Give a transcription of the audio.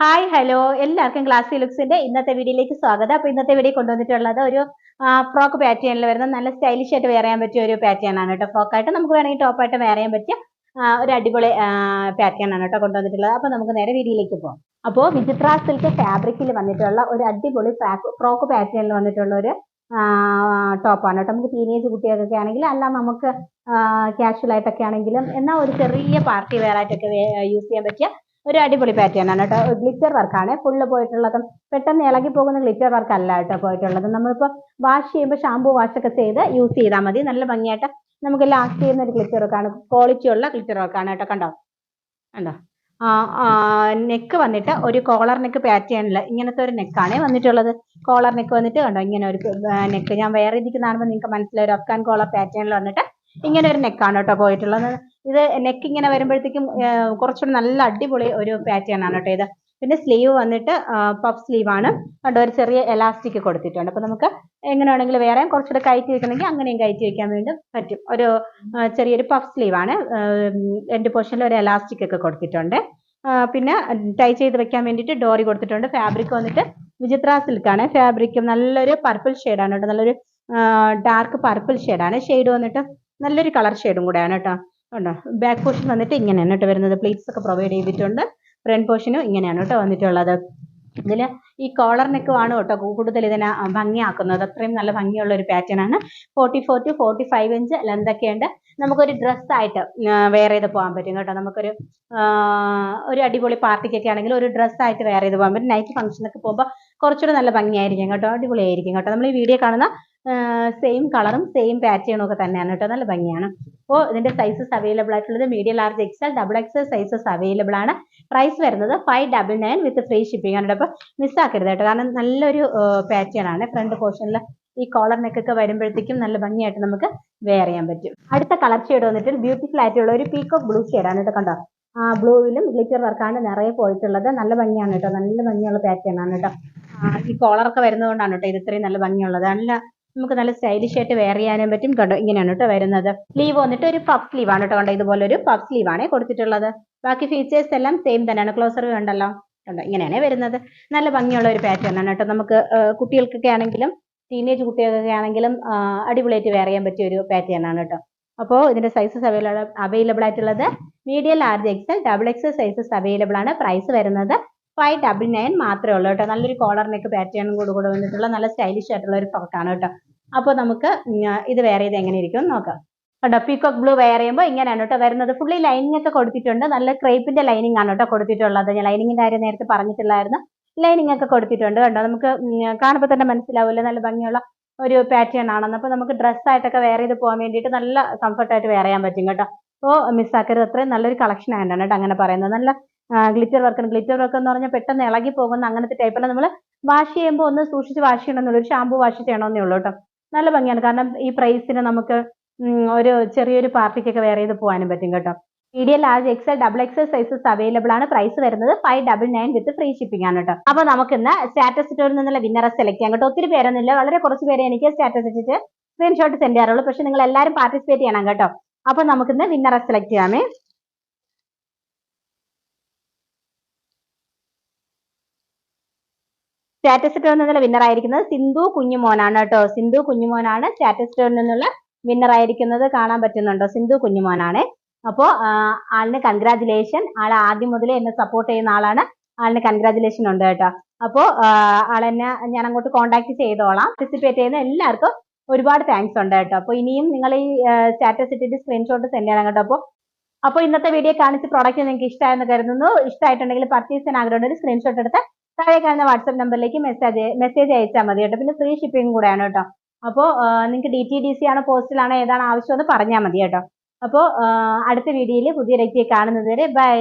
Hi hello എല്ലാവർക്കും class ലുക്സിന്റെ ഇന്നത്തെ വീഡിയോയിലേക്ക് സ്വാഗതം. അപ്പൊ ഇന്നത്തെ വീഡിയോ കൊണ്ടുവന്നിട്ടുള്ളത് ഒരു ഫ്രോക്ക് പാറ്റേണിൽ വരുന്ന നല്ല സ്റ്റൈലിഷ് ആയിട്ട് വെയർ ചെയ്യാൻ പറ്റിയ ഒരു പാറ്റേൺ ആണ് കേട്ടോ ഫ്രോക്ക് ആയിട്ട്. നമുക്ക് വേണമെങ്കിൽ ടോപ്പ് ആയിട്ട് ചെയ്യാൻ പറ്റിയ ഒരു അടിപൊളി പാറ്റേൺ ആണ് കേട്ടോ കൊണ്ടുവന്നിട്ടുള്ളത്. അപ്പൊ നമുക്ക് നേരെ വീഡിയോയിലേക്ക് പോകാം അപ്പോൾ വിചിത്ര സിൽക്ക് ഫാബ്രിക്കിൽ വന്നിട്ടുള്ള ഒരു അടിപൊളി ഫ്രോക്ക് പാറ്റേണിൽ വന്നിട്ടുള്ള ഒരു ടോപ്പാണ് കേട്ടോ. നമുക്ക് ടീനേജ് കുട്ടികൾക്കൊക്കെ ആണെങ്കിൽ അല്ല നമുക്ക് കാഷ്വൽ ആയിട്ടൊക്കെ ആണെങ്കിലും എന്നാൽ ഒരു ചെറിയ പാർട്ടി വെയർ ആയിട്ടൊക്കെ യൂസ് ചെയ്യാൻ പറ്റിയ ഒരു അടിപൊളി പാറ്റേൺ ആണ് കേട്ടോ. ഗ്ലിറ്റർ വർക്കാണ് ഫുള്ള് പോയിട്ടുള്ളതും പെട്ടെന്ന് ഇളകി പോകുന്ന ഗ്ലിറ്റർ വർക്ക് അല്ല കേട്ടോ പോയിട്ടുള്ളത്. നമ്മളിപ്പോൾ വാഷ് ചെയ്യുമ്പോൾ ഷാമ്പു വാഷ് ഒക്കെ ചെയ്ത് യൂസ് ചെയ്താൽ മതി. നല്ല ഭംഗിയായിട്ട് നമുക്ക് ലാസ്റ്റ് ചെയ്യുന്ന ഒരു ഗ്ലിറ്റർ വർക്കാണ് ക്വാളിറ്റി ഉള്ള ഗ്ലിറ്റർ വർക്കാണ് കേട്ടോ. കണ്ടോ? കണ്ടോ? നെക്ക് വന്നിട്ട് ഒരു കോളർ നെക്ക് പാറ്റേണിൽ ഇങ്ങനത്തെ ഒരു നെക്കാണ് വന്നിട്ടുള്ളത്. കോളർ നെക്ക് വന്നിട്ട് കണ്ടോ? ഇങ്ങനെ ഒരു നെക്ക് ഞാൻ വേറെ കാണുമ്പോൾ നിങ്ങൾക്ക് മനസ്സിലായി ഒരു അഫ്ഗാൻ കോളർ പാറ്റേണിൽ വന്നിട്ട് ഇങ്ങനെ ഒരു നെക്കാണ് കേട്ടോ പോയിട്ടുള്ളത്. ഇത് നെക്ക് ഇങ്ങനെ വരുമ്പോഴത്തേക്കും കുറച്ചുകൂടി നല്ല അടിപൊളി ഒരു പാറ്റേൺ ആണ് കേട്ടോ ഇത്. പിന്നെ സ്ലീവ് വന്നിട്ട് പഫ് സ്ലീവ് ആണ്. കണ്ടോ ഒരു ചെറിയ എലാസ്റ്റിക് കൊടുത്തിട്ടുണ്ട്. അപ്പൊ നമുക്ക് എങ്ങനെ വേണമെങ്കിലും വേറെ കുറച്ചുകൂടെ കയറ്റി വെക്കണമെങ്കിൽ അങ്ങനെയും കയറ്റി വെക്കാൻ വേണ്ടി പറ്റും. ഒരു ചെറിയൊരു പഫ് സ്ലീവ് ആണ്. എന്റെ പോർഷനിൽ ഒരു എലാസ്റ്റിക് ഒക്കെ കൊടുത്തിട്ടുണ്ട്. പിന്നെ ടൈ ചെയ്ത് വെക്കാൻ വേണ്ടിയിട്ട് ഡോറി കൊടുത്തിട്ടുണ്ട്. ഫാബ്രിക് വന്നിട്ട് വിചിത്ര സിൽക്കാണ് ഫാബ്രിക് നല്ലൊരു പർപ്പിൾ ഷെയ്ഡാണ് കേട്ടോ. നല്ലൊരു ഡാർക്ക് പർപ്പിൾ ഷെയ്ഡാണ് ഷെയ്ഡ് വന്നിട്ട് നല്ലൊരു കളർ ഷെയ്ഡും കൂടെയാണ് കേട്ടോ. ഉണ്ടോ? ബാക്ക് പോർഷൻ വന്നിട്ട് ഇങ്ങനെയാണ് കേട്ടോ വരുന്നത്. പ്ലേറ്റ്സ് ഒക്കെ പ്രൊവൈഡ് ചെയ്തിട്ടുണ്ട്. ഫ്രണ്ട് പോർഷനും ഇങ്ങനെയാണ് കേട്ടോ വന്നിട്ടുള്ളത്. ഇതിൽ ഈ കോളർ ആണ് കേട്ടോ കൂടുതൽ ഇതിനെ ഭംഗിയാക്കുന്നത്. അത്രയും നല്ല ഭംഗിയുള്ള ഒരു പാറ്റേൺ ആണ്. Forty four to forty five inch length ഒക്കെ ഉണ്ട്. നമുക്കൊരു ഡ്രസ് ആയിട്ട് വെയർ ചെയ്ത് പോകാൻ പറ്റും കേട്ടോ. നമുക്കൊരു ഒരു അടിപൊളി പാർട്ടിക്കൊക്കെ ആണെങ്കിൽ ഒരു ഡ്രസ് ആയിട്ട് വെയർ ചെയ്ത് പോകാൻ പറ്റും. നൈറ്റ് ഫംഗ്ഷനൊക്കെ പോകുമ്പോൾ കുറച്ചുകൂടെ നല്ല ഭംഗിയായിരിക്കും കേട്ടോ. അടിപൊളിയായിരിക്കും കേട്ടോ. നമ്മൾ ഈ വീഡിയോ കാണുന്ന സെയിം കളറും സെയിം പാറ്റേണും ഒക്കെ തന്നെയാണ് കേട്ടോ. നല്ല ഭംഗിയാണ്. അപ്പോൾ ഇതിന്റെ സൈസസ് അവൈലബിൾ ആയിട്ടുള്ളത് medium large XL double XL sizes available ആണ്. പ്രൈസ് വരുന്നത് five double nine with free shipping ആണ് അപ്പോൾ മിസ്സാക്കരുത് കേട്ടോ. കാരണം നല്ലൊരു പാറ്റേൺ ആണ്. ഫ്രണ്ട് പോർഷനിൽ ഈ കോളർ നെക്കൊക്കെ വരുമ്പോഴത്തേക്കും നല്ല ഭംഗിയായിട്ട് നമുക്ക് വെയർ ചെയ്യാൻ പറ്റും. അടുത്ത കളർ ഷെയ്ഡ് വന്നിട്ട് ബ്യൂട്ടിഫുൾ ആയിട്ടുള്ള ഒരു പീക്കോക്ക് ബ്ലൂ ഷെയ്ഡാണ് കേട്ടോ കണ്ടോ? ബ്ലൂവിലും ഗ്ലിറ്റർ വർക്കാണ് നിറയെ പോയിട്ടുള്ളത്. നല്ല ഭംഗിയാണ് കേട്ടോ. നല്ല ഭംഗിയുള്ള പാറ്റേൺ ആണ് കേട്ടോ. ഈ കോളറൊക്കെ വരുന്നതുകൊണ്ടാണ് കേട്ടോ ഇത് ഇത്രയും നല്ല ഭംഗിയുള്ളത്. നല്ല നമുക്ക് നല്ല സ്റ്റൈലിഷ് ആയിട്ട് വെയർ ചെയ്യാനും പറ്റും. കണ്ടോ? ഇങ്ങനെയാണ് കേട്ടോ വരുന്നത്. സ്ലീവ് വന്നിട്ട് ഒരു പഫ് സ്ലീവ് ആണ് കേട്ടോ കണ്ടോ? ഇതുപോലെ ഒരു പഫ് സ്ലീവ് ആണ് കൊടുത്തിട്ടുള്ളത്. ബാക്കി ഫീച്ചേഴ്സ് എല്ലാം സെയിം തന്നെയാണ്. ക്ലോസർ വേണ്ടല്ലോ കണ്ടോ? ഇങ്ങനെയാണ് വരുന്നത്. നല്ല ഭംഗിയുള്ള ഒരു പാറ്റേൺ ആണ് കേട്ടോ നമുക്ക് കുട്ടികൾക്കൊക്കെ ആണെങ്കിലും ടീനേജ് കുട്ടികൾക്കൊക്കെ ആണെങ്കിലും അടിപൊളിയായിട്ട് വെയർ ചെയ്യാൻ പറ്റിയ ഒരു പാറ്റേൺ ആണ് കേട്ടോ അപ്പോൾ ഇതിന്റെ സൈസസ് അവൈലബിൾ അവൈലബിൾ ആയിട്ടുള്ളത് medium large XL double XL sizes available ആണ്. പ്രൈസ് വരുന്നത് ഫൈവ് ഡബിൾ നയൻ മാത്രമേ ഉള്ളൂ കേട്ടോ. നല്ലൊരു കോളർ നെക്ക് പാറ്റേണും കൂടെ കൂടെ വന്നിട്ടുള്ള നല്ല സ്റ്റൈലിഷ് ആയിട്ടുള്ള ഒരു ഫ്രോക്കാണ് കേട്ടോ. അപ്പോൾ നമുക്ക് ഇത് വേറെ ഇത് എങ്ങനെ ഇരിക്കും നോക്കാം. കേട്ടോ പീക്കോക്ക് ബ്ലൂ വെയർ ചെയ്യുമ്പോൾ ഇങ്ങനെയാണ് കേട്ടോ വരുന്നത്. ഫുള്ളി ലൈനിങ് ഒക്കെ കൊടുത്തിട്ടുണ്ട്. നല്ല ക്രേപ്പിന്റെ ലൈനിങ് ആണ് കേട്ടോ കൊടുത്തിട്ടുള്ളത്. ഞാൻ ലൈനിങ്ങിന്റെ കാര്യം നേരത്തെ പറഞ്ഞിട്ടുള്ളായിരുന്നു. ലൈനിങ് ഒക്കെ കൊടുത്തിട്ടുണ്ട് കേട്ടോ നമുക്ക് കാണുമ്പോൾ തന്നെ മനസ്സിലാവില്ല? നല്ല ഭംഗിയുള്ള ഒരു പാറ്റേൺ ആണെന്ന്. അപ്പോൾ നമുക്ക് ഡ്രസ്സായിട്ടൊക്കെ വെയർ ചെയ്ത് പോകാൻ വേണ്ടിയിട്ട് നല്ല കംഫർട്ടായിട്ട് വെയർ ചെയ്യാൻ പറ്റും കേട്ടോ. അപ്പോൾ മിസ്സാക്കരുത് അത്രയും നല്ലൊരു കളക്ഷൻ ആയിട്ടാണ് കേട്ടോ അങ്ങനെ പറയുന്നത്. നല്ല ഗ്ലിറ്റർ വർക്ക് ഗ്ലിറ്റർ വർക്ക് എന്ന് പറഞ്ഞാൽ പെട്ടെന്ന് ഇളകി പോകുന്ന അങ്ങനത്തെ ടൈപ്പല്ല നമ്മൾ വാഷ് ചെയ്യുമ്പോൾ ഒന്ന് സൂക്ഷിച്ച് വാഷ് ചെയ്യണമെന്നുള്ളൂ. ഒരു ഷാമ്പു വാഷ് ചെയ്യണമെന്നേ ഉള്ളൂ കേട്ടോ. നല്ല ഭംഗിയാണ്. കാരണം ഈ പ്രൈസിന് നമുക്ക് ഒരു ചെറിയൊരു പാർട്ടിക്കൊക്കെ വെയർ ചെയ്ത് പോകാനും പറ്റും കേട്ടോ. Medium large XL double XL sizes available ആണ്. പ്രൈസ് വരുന്നത് five double nine with free shipping ആണ് കേട്ടോ. അപ്പൊ നമുക്ക് ഇന്ന് സ്റ്റാറ്റസ് ഇട്ടോറിൽ നിന്നുള്ള വിന്നറെ സെലക്ട് ചെയ്യാം കേട്ടോ. ഒത്തിരി പേരൊന്നുമില്ല. വളരെ കുറച്ച് പേരെ എനിക്ക് സ്റ്റാറ്റസ് ഇട്ടിട്ട് സ്ക്രീൻഷോട്ട് സെൻഡ് ചെയ്യാറുള്ളൂ. പക്ഷെ നിങ്ങൾ എല്ലാവരും പാർട്ടിസിപ്പേറ്റ് ചെയ്യണം കേട്ടോ. അപ്പൊ നമുക്കിന്ന് വിന്നറെ സെലക്ട് ചെയ്യാമേ. സ്റ്റാറ്റസ് ഇട്ടോറിൽ നിന്നുള്ള വിന്നർ ആയിരിക്കുന്നത് സിന്ധു കുഞ്ഞുമോനാണ് കേട്ടോ. സിന്ധു കുഞ്ഞുമോനാണ് സ്റ്റാറ്റസ് ഇട്ടോറിൽ നിന്നുള്ള വിന്നർ ആയിരിക്കുന്നത് കാണാൻ പറ്റുന്നുണ്ടോ? സിന്ധു കുഞ്ഞുമോനാണ്. അപ്പോ ആളിന് കൺഗ്രാചുലേഷൻ ആൾ ആദ്യം മുതലേ എന്നെ സപ്പോർട്ട് ചെയ്യുന്ന ആളാണ്. ആളിന് കൺഗ്രാചുലേഷൻ ഉണ്ട് കേട്ടോ. അപ്പോ ആളെന്നെ ഞാൻ അങ്ങോട്ട് കോൺടാക്ട് ചെയ്തോളാം. പാർട്ടിസിപ്പേറ്റ് ചെയ്യുന്ന എല്ലാവർക്കും ഒരുപാട് താങ്ക്സ് ഉണ്ട് കേട്ടോ. അപ്പോൾ ഇനിയും നിങ്ങൾ ഈ സ്റ്റാറ്റസ് ഇട്ടിട്ട് സ്ക്രീൻഷോട്ട് സെൻഡ് ചെയ്യണം കേട്ടോ. അപ്പോൾ അപ്പോൾ ഇന്നത്തെ വീഡിയോ കാണിച്ച പ്രോഡക്റ്റ് നിങ്ങൾക്ക് ഇഷ്ടമായെന്ന് കരുതുന്നു. ഇഷ്ടമായിട്ടുണ്ടെങ്കിൽ പർച്ചേസ് ചെയ്യാൻ ആഗ്രഹമുണ്ടെങ്കിൽ സ്ക്രീൻഷോട്ട് എടുത്ത് താഴെ കാണുന്ന വാട്സപ്പ് നമ്പറിലേക്ക് മെസ്സേജ് മെസ്സേജ് അയച്ചാൽ മതി കേട്ടോ. പിന്നെ ഫ്രീ ഷിപ്പിംഗ് കൂടെയാണ് കേട്ടോ. അപ്പോൾ നിങ്ങൾക്ക് ഡി ടി ഡി സി ആണോ പോസ്റ്റിലാണോ ആവശ്യം എന്ന് പറഞ്ഞാൽ മതി കേട്ടോ. അപ്പോൾ അടുത്ത വീഡിയോയിൽ പുതിയ വ്യക്തിയെ കാണുന്നത് വരെ ബൈ.